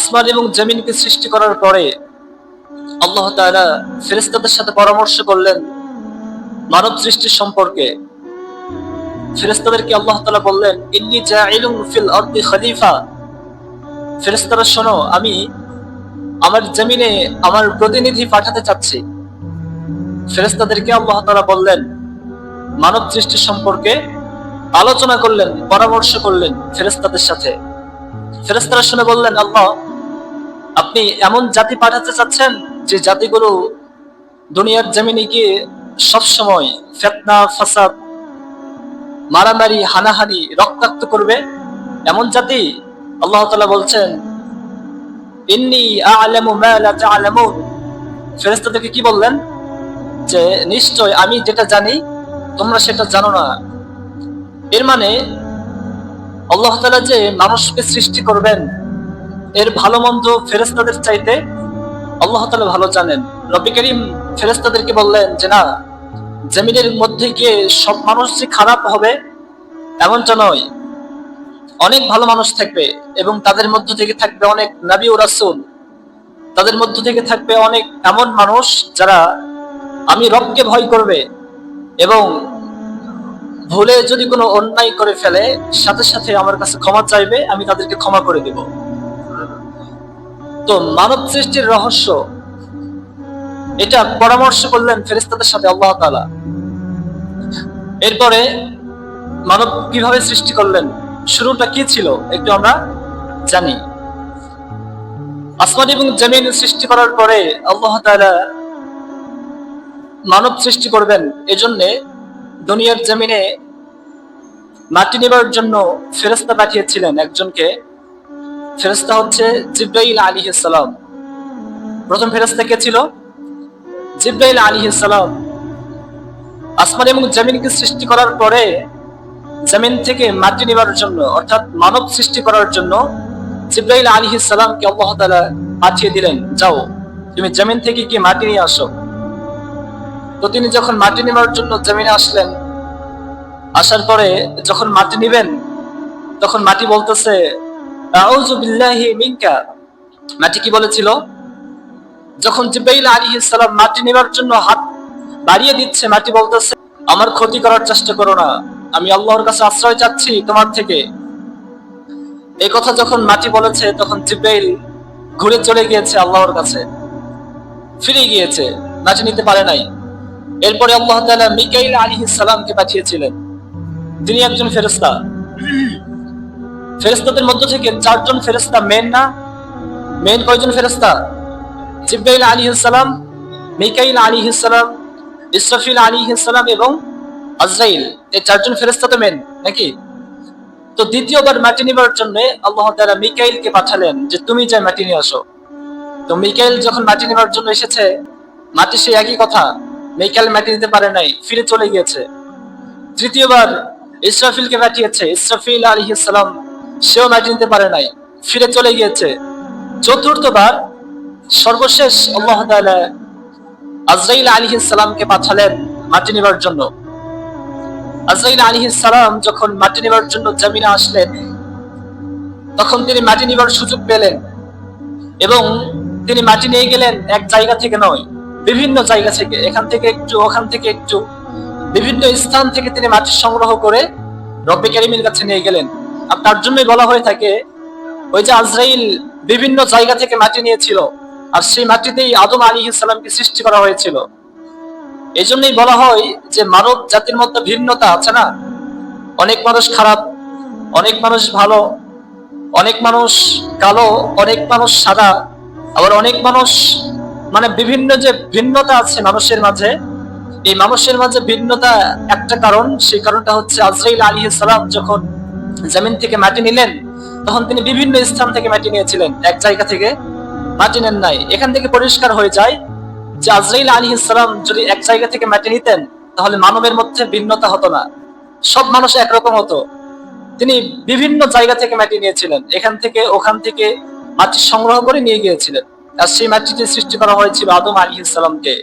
আসমান এবং জমিনকে সৃষ্টি করার পরে আল্লাহ তাআলা ফেরেশতাদের সাথে পরামর্শ করলেন মানব সৃষ্টির সম্পর্কে। ফেরেশতাদেরকে আল্লাহ তাআলা বললেন, ইন্নী জাইলুন ফিল আরদি খলিফা। ফেরেশতারা, শোনো, আমি আমার জমিনে আমার প্রতিনিধি পাঠাতে চাচ্ছি। ফেরেশতাদেরকে আল্লাহ তাআলা বললেন, মানব সৃষ্টি সম্পর্কে আলোচনা করলেন, পরামর্শ করলেন ফেরেস্তাদের সাথে। ফেরেশতারা শুনে বললেন, আল্লাহ, আপনি এমন জাতি পাঠাতে চাচ্ছেন যে জাতিগুলো দুনিয়ার জমিনে গিয়ে সবসময় ফেতনা, ফাসাদ, মারামারি, হানাহানি রক্তাক্ত করবে? এমন জাতি আল্লাহ তাআলা বলছেন, ইন্নি আ'লামু মা কি বললেন? যে, নিশ্চয় আমি যেটা জানি, তোমরা সেটা জানো না। এর মানে আল্লাহ তাআলা যে মানুষকে সৃষ্টি করবেন, এর ভালো মন্দ ফেরেস্তাদের চাইতে আল্লাহ তাআলা ভালো জানেন। রবি করিম ফেরেস্তাদেরকে বললেন যে, না, জমিনের মধ্যে গিয়ে সব মানুষ যে খারাপ হবে, এমনটা নয়। অনেক ভালো মানুষ থাকবে এবং তাদের মধ্য থেকে থাকবে অনেক নবী ও রাসূল। তাদের মধ্য থেকে থাকবে অনেক এমন মানুষ যারা আমি রবকে ভয় করবে এবং ভুলে যদি কোনো অন্যায় করে ফেলে, সাথে সাথে আমার কাছে ক্ষমা চাইবে, আমি তাদেরকে ক্ষমা করে দেব। তো মানব সৃষ্টির রহস্য, এটা পরামর্শ করলেন ফেরেস্তাদের সাথে আল্লাহ তাআলা। এরপরে মানব কীভাবে সৃষ্টি করলেন, শুরুটা কি ছিল, একটু আমরা জানি। আসমান এবং জমিন সৃষ্টি করার পরে আল্লাহ তাআলা মানব সৃষ্টি করবেন, এজন্যে দুনিয়ার জমিনে মাটি নেবার জন্য ফেরেস্তা পাঠিয়েছিলেন একজনকে। ফেরেস্তা হচ্ছে জিব্রাইল আলী সালাম। প্রথম ফেরেস্তা কে ছিল? জিব্রাইল আলী সালাম। আসমান এবং জমিনকে সৃষ্টি করার পরে জমিন থেকে মাটি নেবার জন্য, অর্থাৎ মানব সৃষ্টি করার জন্য জিব্রাইল আলী সালামকে আল্লাহ পাঠিয়ে দিলেন, যাও, তুমি জমিন থেকে কি মাটি নিয়ে আসো? তো তিনি যখন মাটি নেবার জন্য জমিনে আসলেন, আসার পরে যখন মাটি নিবেন, তখন মাটি বলতেছে মাটি কি বলেছিল? যখন আলাইহিস সালাম মাটি নেবার জন্য হাত বাড়িয়ে দিচ্ছে, মাটি বলতেছে, আমার ক্ষতি করার চেষ্টা করো না, আমি আল্লাহর কাছে আশ্রয় চাচ্ছি তোমার থেকে। এই কথা যখন মাটি বলেছে, তখন জিব্রাইল ঘুরে চলে গিয়েছে আল্লাহর কাছে, ফিরে গিয়েছে, মাটি নিতে পারে নাই। এরপরে আল্লাহ তাআলা মিকাইল আলাইহিস সালামকে পাঠিয়েছিলেন। তিনি একজন ফেরেশতা। ফেরেশতাদের মধ্য থেকে চারজন ফেরেশতা মেন না? মেন কয়জন ফেরেশতা? জিব্রাইল আলাইহিস সালাম, মিকাইল আলাইহিস সালাম, ইসরাফিল আলাইহিস সালাম এবং আজরাইল। এই চারজন ফেরেশতা তো মেন নাকি? তো দ্বিতীয়বার মাটি নেবার জন্য আল্লাহ তাআলা মিকাইলকে পাঠালেন যে, তুমি যাই মাটি নিয়ে আসো। তো মিকাইল যখন মাটি নেবার জন্য এসেছে, মাটি সে একই কথা। মিকাইল মাটি নিতে পারে নাই, ফিরে চলে গিয়েছে। তৃতীয়বার ইসরাফিলকে পাঠিয়েছে, ইসরাফিল আলাইহিস সালাম, সেও মাটি নিতে পারে নাই, ফিরে চলে গিয়েছে। চতুর্থবার সর্বশেষ আল্লাহ আজরাইল আলাইহিস সালামকে পাঠালেন মাটি নেবার জন্য। আজরাইল আলাইহিস সালাম যখন মাটি নেবার জন্য জমিনে আসলেন, তখন তিনি মাটি নেবার সুযোগ পেলেন এবং তিনি মাটি নিয়ে গেলেন এক জায়গা থেকে নয় বিভিন্ন জায়গা থেকে, এখান থেকে একটু, ওখান থেকে একটু, বিভিন্ন স্থান থেকে তিনি মাটি সংগ্রহ করে রব্বে কারিমের কাছে নিয়ে গেলেন। আর তার জন্যই বলা হয়ে থাকে, ওই যে আজরাইল বিভিন্ন জায়গা থেকে মাটি নিয়েছিল, আর সেই মাটিতেই আদম আলী ইসলামকে সৃষ্টি করা হয়েছিল। এই জন্যই বলা হয় যে মানব জাতির মধ্যে ভিন্নতা আছে না? অনেক মানুষ খারাপ, অনেক মানুষ ভালো, অনেক মানুষ কালো, অনেক মানুষ সাদা, আবার অনেক মানুষ মানে বিভিন্ন যে ভিন্নতা আছে মানুষের মাঝে, এই মানুষের মাঝে ভিন্নতা একটা কারণ, সেই কারণটা হচ্ছে আজরাইল আলী সালাম যখন জমিন থেকে মাটি নিলেন, তখন তিনি বিভিন্ন স্থান থেকে মাটি নিয়েছিলেন। এক জায়গা থেকে মাটি নেন নাই। এখান থেকে পরিষ্কার হয়ে যায় যে আজরাইল আলী সালাম যদি এক জায়গা থেকে মাটি নিতেন, তাহলে মানবের মধ্যে ভিন্নতা হতো না। সব মানুষ একরকম হতো। তিনি বিভিন্ন জায়গা থেকে মাটি নিয়েছিলেন। এখান থেকে, ওখান থেকে মাটি সংগ্রহ করে নিয়ে গিয়েছিলেন। সেই মাটিটি সৃষ্টি করা হয়েছিল আদম আলী সালামকে।